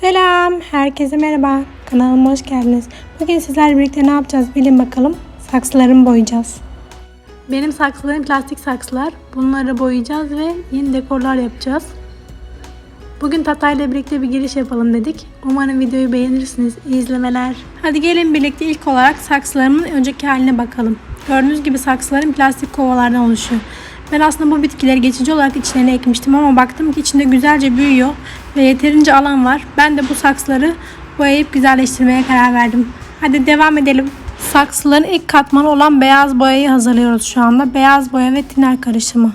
Selam, herkese merhaba. Kanalıma hoş geldiniz. Bugün sizlerle birlikte ne yapacağız bilin bakalım. Saksılarımı boyayacağız. Benim saksılarım plastik saksılar. Bunları boyayacağız ve yeni dekorlar yapacağız. Bugün Tatay'la birlikte bir giriş yapalım dedik. Umarım videoyu beğenirsiniz. İyi izlemeler. Hadi gelin birlikte ilk olarak saksılarımın önceki haline bakalım. Gördüğünüz gibi saksılarım plastik kovalardan oluşuyor. Ben aslında bu bitkileri geçici olarak içlerine ekmiştim ama baktım ki içinde güzelce büyüyor ve yeterince alan var. Ben de bu saksıları boyayıp güzelleştirmeye karar verdim. Hadi devam edelim. Saksıların ilk katmanı olan beyaz boyayı hazırlıyoruz şu anda. Beyaz boya ve tiner karışımı.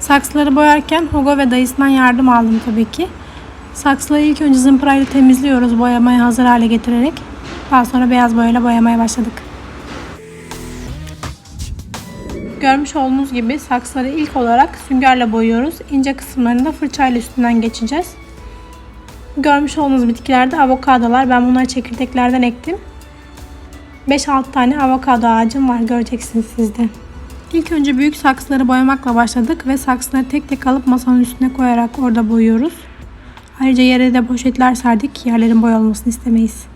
Saksıları boyarken Hugo ve dayısından yardım aldım tabii ki. Saksıları ilk önce zımparayla temizliyoruz boyamaya hazır hale getirerek. Daha sonra beyaz boyayla boyamaya başladık. Görmüş olduğunuz gibi saksıları ilk olarak süngerle boyuyoruz. İnce kısımlarını da fırçayla üstünden geçeceğiz. Görmüş olduğunuz bitkilerde avokadolar. Ben bunları çekirdeklerden ektim. 5-6 tane avokado ağacım var. Göreceksiniz siz de. İlk önce büyük saksıları boyamakla başladık ve saksıları tek tek alıp masanın üstüne koyarak orada boyuyoruz. Ayrıca yere de poşetler serdik ki yerlerin boyalmasını istemeyiz.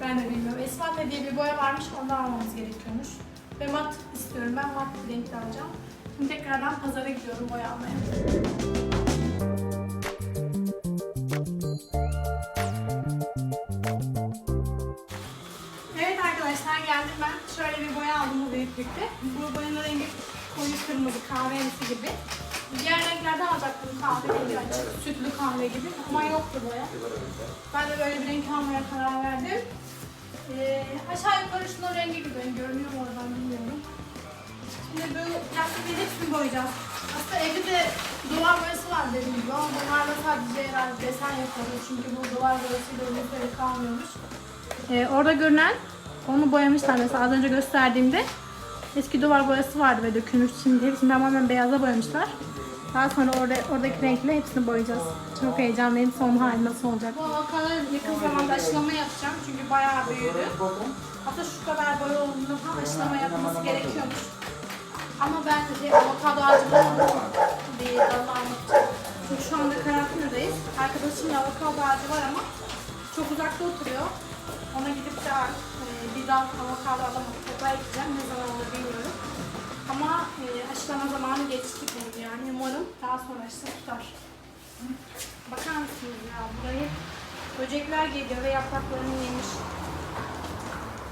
Ben de bilmiyorum. Esmalte diye bir boya varmış ondan almamız gerekiyormuş. Ve mat istiyorum. Ben mat bir renkte alacağım. Şimdi tekrardan pazara gidiyorum boya almaya. Evet arkadaşlar geldim ben. Şöyle bir boya aldım bu büyüklükte. Bu boyanın rengi koyu kırmızı kahverisi gibi. Diğer renklerden alacaktım kahve gibi açık, sütlü kahve gibi ama yoktu boya. Ben de böyle bir renk almaya karar verdim. Ee, aşağı yukarı şunun rengi gibi görünüyor mu oradan bilmiyorum. Şimdi bu plastikleri hepsini boyayacağız. Aslında evde de duvar boyası var dediğim gibi ama bunlarla sadece herhalde desen yapıyoruz. Çünkü bu duvar boyasıyla uzun süre kalmıyormuş. Ee, orada görünen onu boyamışlar mesela az önce gösterdiğimde eski duvar boyası vardı ve dökülmüş. Şimdi hepsini tamamen beyaza boyamışlar. Daha sonra orada oradaki renkle hepsini boyayacağız. Çok heyecanlıyım. Son hali nasıl olacak? Bu avokadoyu yakın zamanda aşılama yapacağım çünkü bayağı büyüdü. Hatta şu kadar boy olduğunda falan aşılama yapması gerekiyormuş. Ama ben de avokado ağacı bulamadım bir dalı almak. Çünkü şu anda karantinadayız. Arkadaşımın avokado ağacı var ama çok uzakta oturuyor. Ona gidip de e, bir dal avokado alamadık. Toprağa gideceğim. Ne zaman olur bilmiyorum. Ama e, aşılama zamanı geçti henüz yani. Umarım daha sonra aşısı tutar. Bakar mısınız ya burayı? Böcekler geliyor ve yapraklarını yemiş.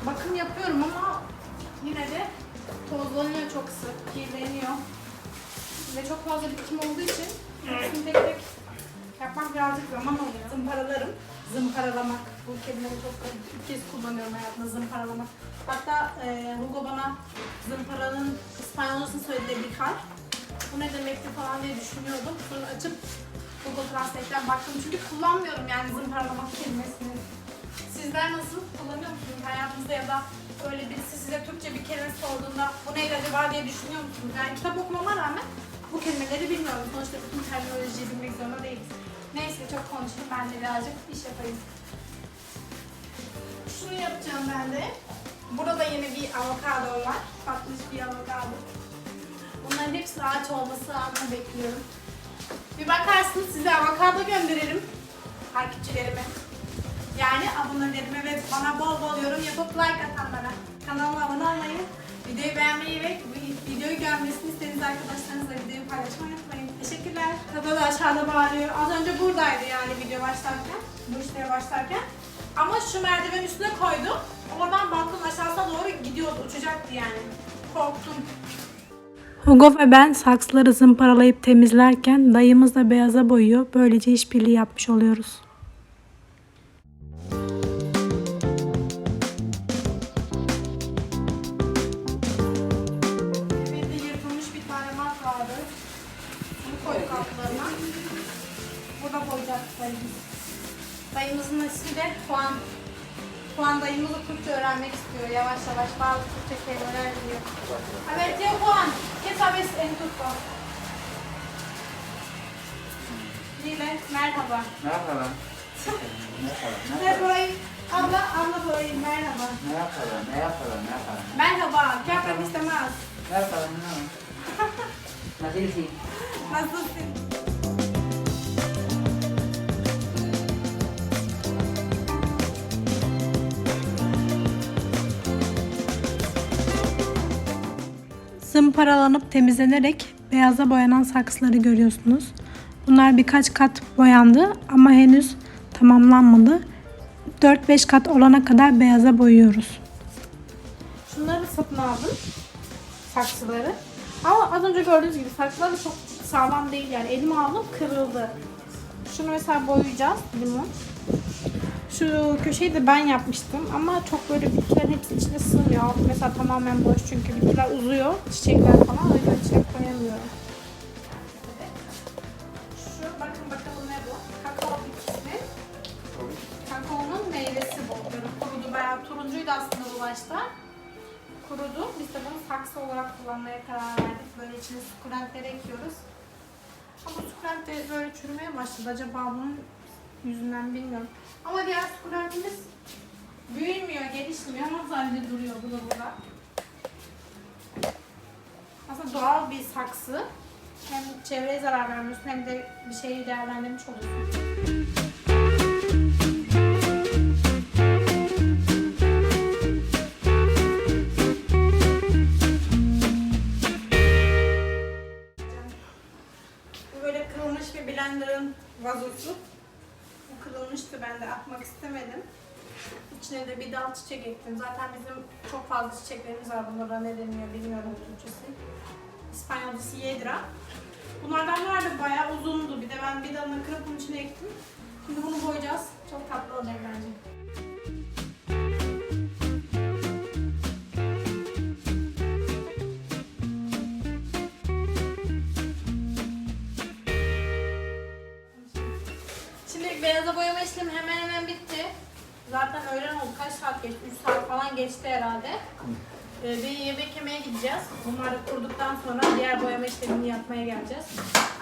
Bakım yapıyorum ama yine de tozlanıyor çok sık, kirleniyor. Ve çok fazla bitim olduğu için hepsini tek tek yapmak birazcık zaman alıyor. Zımparalarım. Zımparalamak. Bu kelimeyi çok ilk kez kullanıyorum hayatımda zımparalamak. Hatta e, Hugo bana zımparanın İspanyolcasını söyledi bir kar. Bu ne demekti falan diye düşünüyordum. Sonra açıp Google Translate'den baktım. Çünkü kullanmıyorum yani zımparalamak kelimesini. Sizler nasıl kullanıyor musunuz hayatınızda ya da öyle birisi size Türkçe bir kelime sorduğunda bu neydi acaba diye düşünüyor musunuz? Yani kitap okumama rağmen bu kelimeleri bilmiyorum. Sonuçta bütün terminolojiyi bilmek zorunda değiliz. Neyse çok konuştum ben de birazcık iş yapayım. Şunu yapacağım ben de. Burada yine bir avokado var. Patlıcı bir avokado. Bunların hepsi ağaç olması anını bekliyorum. Bir bakarsınız size avokado gönderirim. Takipçilerime. Yani abonelerime ve bana bol bol yorum yapıp like atanlara. Kanalıma abone olmayı, videoyu beğenmeyi ve videoyu görmesini istediğiniz arkadaşlarınızla videoyu paylaşmayı unutmayın. Teşekkürler. Tadı da aşağıda bağırıyor. Az önce buradaydı yani video başlarken. Bu işlere başlarken. Ama şu merdiven üstüne koydum. Oradan balkonun aşağısına doğru gidiyordu. Uçacaktı yani. Korktum. Hugo ve ben saksıları zımparalayıp temizlerken dayımız da beyaza boyuyor. Böylece işbirliği yapmış oluyoruz. Evde yırtılmış bir tane mat vardı. Bunu koyduk altlarına. Burada koyacağız dayımız. Dayımızın ismi de Juan. Juan dayımız da Türkçe öğrenmek istiyor yavaş yavaş. Bazı Türkçe kelimeler biliyor. Evet ya Juan, ¿qué sabes en turco? Dile merhaba. Merhaba. Ne yapalım? burayı abla abla burayı merhaba. Ne yapalım? Merhaba. Köpek istemez. Ne yapalım? Ne yapalım? Nasılsın? Nasılsın? Zımparalanıp temizlenerek beyaza boyanan saksıları görüyorsunuz. Bunlar birkaç kat boyandı ama henüz tamamlanmadı. 4-5 kat olana kadar beyaza boyuyoruz. Şunları satın aldım. Saksıları. Ama az önce gördüğünüz gibi saksıları çok sağlam değil yani. Elime aldım kırıldı. Şunu mesela boyayacağız limon. Şu köşeyi de ben yapmıştım ama çok böyle bitkilerin hepsi içine sığmıyor. Mesela tamamen boş çünkü bitkiler uzuyor. Çiçekler falan o yüzden içine koyamıyorum. Şu bakın bakalım ne bu? Kakao bitkisi. Kakaonun meyvesi bu. Böyle kurudu bayağı turuncuydu aslında bu başta. Kurudu. Biz de bunu saksı olarak kullanmaya karar verdik. Böyle içine sukulentleri ekiyoruz. Ama sukulent de böyle çürümeye başladı. Acaba bunun yüzünden bilmiyorum. Ama diğer sukulentimiz büyümüyor, gelişmiyor ama sadece duruyor burada burada. Aslında doğal bir saksı. Hem çevreye zarar vermiyorsun hem de bir şeyi değerlendirmiş oluyorsun. Bu böyle kırılmış bir blenderın vazosu. Bu kırılmıştı ben de atmak istemedim. İçine de bir dal çiçek ektim. Zaten bizim çok fazla çiçeklerimiz var. Bunlara ne deniyor bilmiyorum Türkçesi. İspanyolcası yedra. Bunlardan vardı bayağı uzundu. Bir de ben bir dalını kırıp bunun içine ektim. Şimdi bunu boyayacağız. Çok tatlı olacak bence. Şimdi beyaza boyama işlemi hemen hemen bitti. Zaten öğlen oldu. Kaç saat geçti? 3 saat falan geçti herhalde. Ee, bir yemek yemeye gideceğiz. Bunlar da kuruduktan sonra diğer boyama işlemini yapmaya geleceğiz.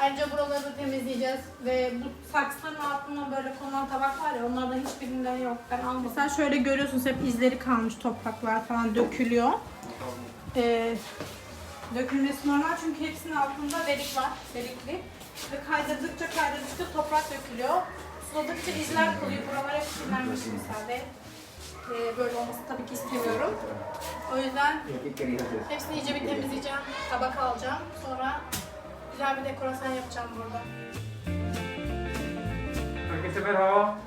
Ayrıca buraları da temizleyeceğiz. Ve bu saksıların altına böyle konulan tabak var ya onlardan hiçbirinden yok. Ben almadım. Mesela şöyle görüyorsunuz hep izleri kalmış topraklar falan dökülüyor. Ee, dökülmesi normal çünkü hepsinin altında delik var. Delikli. Ve kaydırdıkça kaydırdıkça toprak dökülüyor. Suladıkça izler kalıyor. Buralar hep kirlenmiş mesela ve e, böyle olması tabii ki istemiyorum. O yüzden hepsini iyice bir temizleyeceğim. Tabak alacağım. Sonra güzel bir dekorasyon yapacağım burada. Herkese merhaba.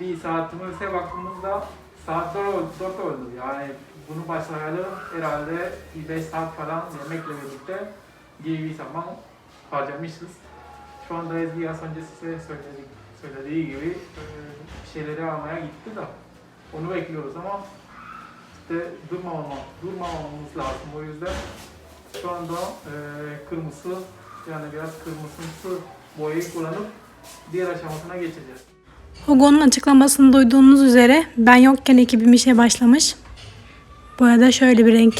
Bir saatimize baktığımızda saat 4 oldu, 4 oldu. Yani bunu başlayalı herhalde bir 5 saat falan yemekle birlikte gibi bir zaman harcamışız. Şu anda Ezgi az önce size söyledik, söylediği gibi e, bir şeyleri almaya gitti de onu bekliyoruz ama işte durmamama, durmamamamız lazım. O yüzden şu anda e, kırmızı yani biraz kırmızımsı boyayı kullanıp diğer aşamasına geçeceğiz. Hugo'nun açıklamasını duyduğunuz üzere ben yokken ekibim işe başlamış. Bu arada şöyle bir renk.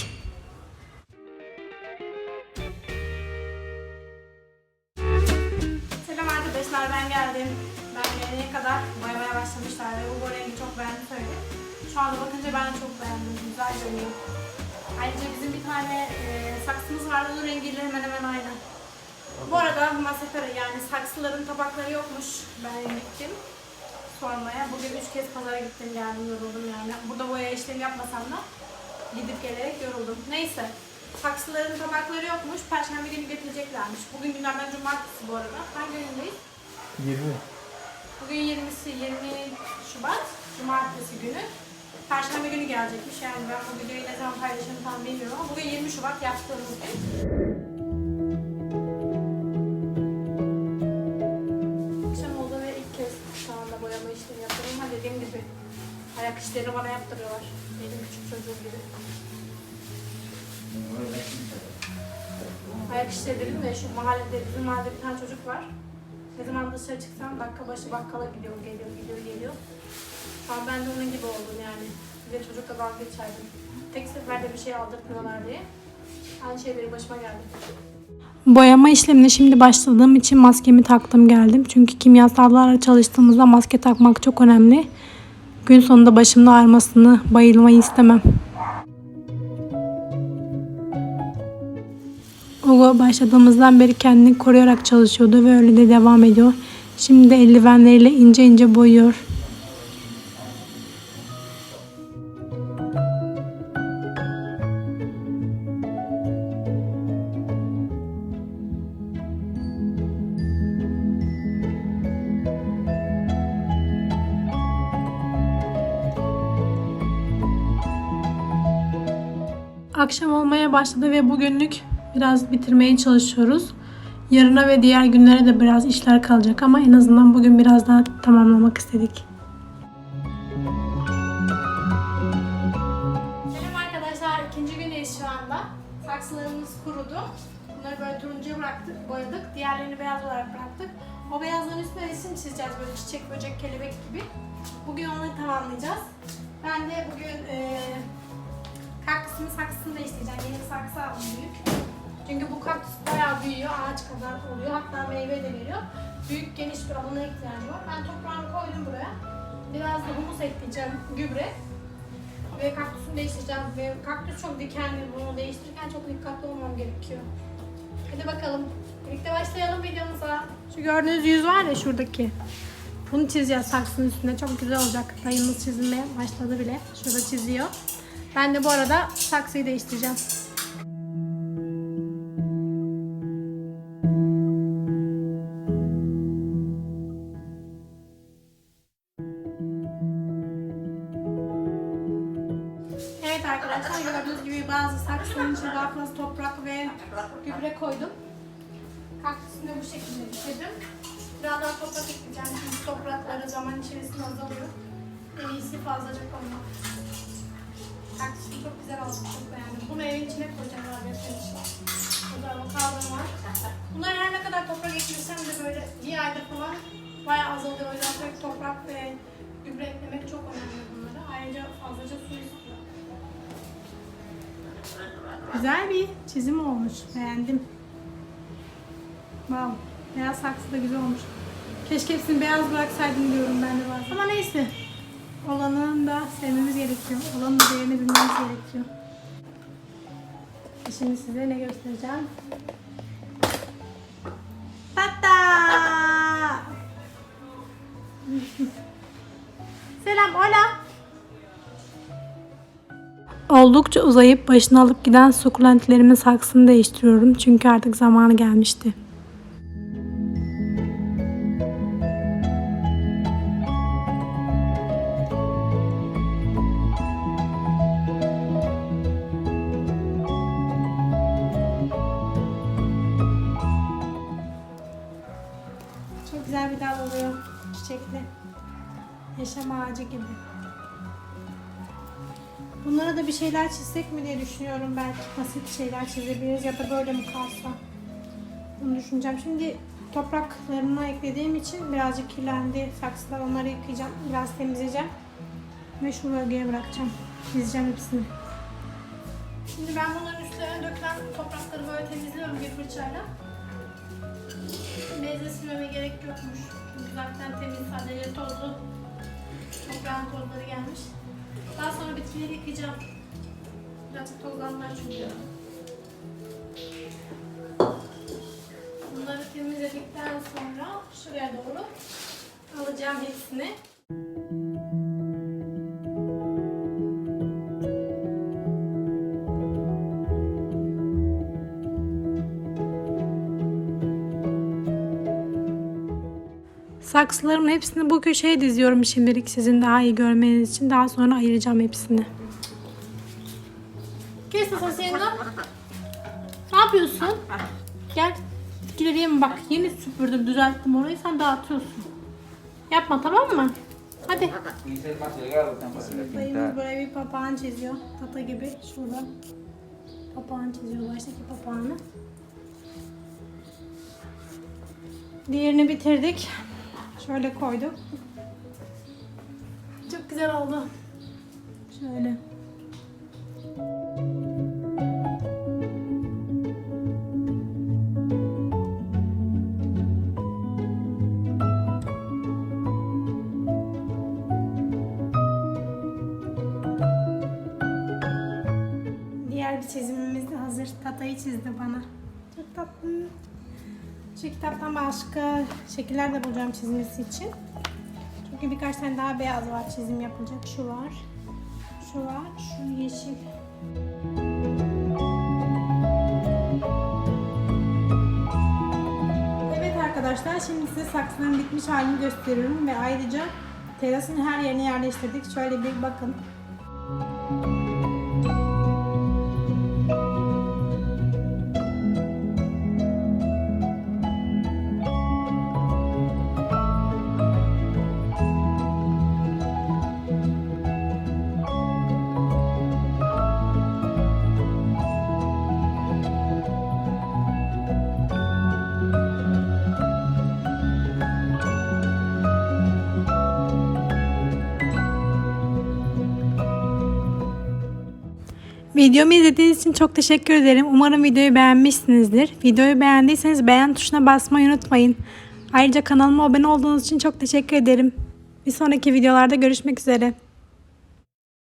Selam arkadaşlar ben geldim. Gelene kadar boyamaya başlamışlar ve bu rengi çok beğendim söyledi. Şu anda bakınca ben çok beğendim. Güzel görünüyor. Ayrıca bizim bir tane e, saksımız vardı. Onun rengiyle hemen hemen aynı. Bu arada masakara yani saksıların tabakları yokmuş. Ben gittim sormaya. Bugün üç kez pazara gittim geldim yoruldum yani. Burada boya işlemi yapmasam da gidip gelerek yoruldum. Neyse. Saksıların tabakları yokmuş. Perşembe günü getireceklermiş. Bugün günlerden cumartesi bu arada. Hangi gündeyiz? 20. Bugün 20'si 20 Şubat. Cumartesi günü. Perşembe günü gelecekmiş. Yani ben bu videoyu ne zaman paylaşırım tam bilmiyorum ama bugün 20 Şubat yaptığımız gün. Akşam oldu ve ilk kez şu anda boyama işlemi yapıyorum. Ha dediğim gibi ayak işlerini bana yaptırıyorlar. Benim küçük çocuğum gibi. Ayak işleri dedim de şu mahallede, bizim mahallede bir tane çocuk var. Ne zaman dışarı çıksam dakika başı bakkala gidiyor, geliyor, gidiyor, geliyor. An ben de onun gibi oldum yani. Bir de çocukla dalga geçerdim. Tek seferde bir şey aldırtmıyorlar diye. Aynı şey benim başıma geldi. Boyama işlemine şimdi başladığım için maskemi taktım geldim. Çünkü kimyasallarla çalıştığımızda maske takmak çok önemli. Gün sonunda başımın ağrımasını, bayılmayı istemem. Ugo başladığımızdan beri kendini koruyarak çalışıyordu ve öyle de devam ediyor. Şimdi de eldivenleriyle ince ince boyuyor. Akşam olmaya başladı ve bugünlük biraz bitirmeye çalışıyoruz. Yarına ve diğer günlere de biraz işler kalacak ama en azından bugün biraz daha tamamlamak istedik. Selam arkadaşlar. ikinci gündeyiz şu anda. Saksılarımız kurudu. Bunları böyle turuncuya bıraktık, boyadık. Diğerlerini beyaz olarak bıraktık. O beyazların üstüne resim çizeceğiz böyle çiçek, böcek, kelebek gibi. Bugün onları tamamlayacağız. Ben de bugün eee kaktüsümün saksısını değiştireceğim. Yeni saksı aldım büyük. Çünkü bu kaktüs bayağı büyüyor, ağaç kadar oluyor. Hatta meyve de veriyor. Büyük, geniş bir alana ihtiyacı var. Ben toprağını koydum buraya. Biraz da humus ekleyeceğim, gübre ve kaktüsünü değiştireceğim ve kaktüs çok dikenli bunu değiştirirken çok dikkatli olmam gerekiyor. Hadi bakalım. Birlikte başlayalım videomuza. Şu gördüğünüz yüz var ya şuradaki. Bunu çizeceğiz saksının üstünde. Çok güzel olacak. Dayımız çizmeye başladı bile. Şurada çiziyor. Ben de bu arada saksıyı değiştireceğim. Arkadaşlar gördüğünüz gibi bazı saksıların içine daha fazla toprak ve gübre koydum. Kaktüsünü bu şekilde bitirdim. Biraz daha toprak ekleyeceğim çünkü toprakları zaman içerisinde azalıyor. En iyisi fazlaca koymak. Kaktüsüm çok güzel oldu, çok beğendim. Bunu evin içine koyacağım radyatör için. Burada avokadım var. Bunlar her ne kadar toprak eklirsem de böyle bir ayda falan bayağı azalıyor. O yüzden toprak ve gübre eklemek çok önemli bunlara. Ayrıca fazlaca su istiyor. Güzel bir çizim olmuş. Beğendim. Wow. Beyaz saksı da güzel olmuş. Keşke hepsini beyaz bıraksaydım diyorum ben de bazen. Ama neyse. Olanın da sevmemiz gerekiyor. Olanın da değerini bilmemiz gerekiyor. Şimdi size ne göstereceğim? Tata! Selam, hola. Oldukça uzayıp başını alıp giden sukulentlerimin saksını değiştiriyorum. Çünkü artık zamanı gelmişti. Çok güzel bir dal oluyor çiçekli. Yaşam ağacı gibi. Bunlara da bir şeyler çizsek mi diye düşünüyorum. Belki basit şeyler çizebiliriz ya da böyle mi kalsa. Bunu düşüneceğim. Şimdi topraklarına eklediğim için birazcık kirlendi. Saksılar onları yıkayacağım. Biraz temizleyeceğim. Ve şu bölgeye bırakacağım. Çizeceğim hepsini. Şimdi ben bunların üstlerine dökülen toprakları böyle temizliyorum bir fırçayla. Bezle silmeme gerek yokmuş. Çünkü zaten temiz sadece tozlu. Toprağın tozları gelmiş. Daha sonra bitkileri yıkayacağım. Birazcık tozlanlar çünkü. Bunları temizledikten sonra şuraya doğru alacağım hepsini. Saksılarımın hepsini bu köşeye diziyorum şimdilik sizin daha iyi görmeniz için. Daha sonra ayıracağım hepsini. ¿Qué estás haciendo? Ne yapıyorsun? Gel ileriye mi bak? Yeni süpürdüm, düzelttim orayı. Sen dağıtıyorsun. Yapma tamam mı? Hadi. Dayımız böyle bir papağan çiziyor. Tata gibi şurada. Papağan çiziyor baştaki papağanı. Diğerini bitirdik. Şöyle koyduk. Çok güzel oldu. Şöyle. Şu kitaptan başka şekiller de bulacağım çizmesi için. Çünkü birkaç tane daha beyaz var çizim yapılacak. Şu var. Şu var. Şu yeşil. Evet arkadaşlar şimdi size saksının bitmiş halini gösteriyorum ve ayrıca terasın her yerine yerleştirdik. Şöyle bir bakın. Videomu izlediğiniz için çok teşekkür ederim. Umarım videoyu beğenmişsinizdir. Videoyu beğendiyseniz beğen tuşuna basmayı unutmayın. Ayrıca kanalıma abone olduğunuz için çok teşekkür ederim. Bir sonraki videolarda görüşmek üzere.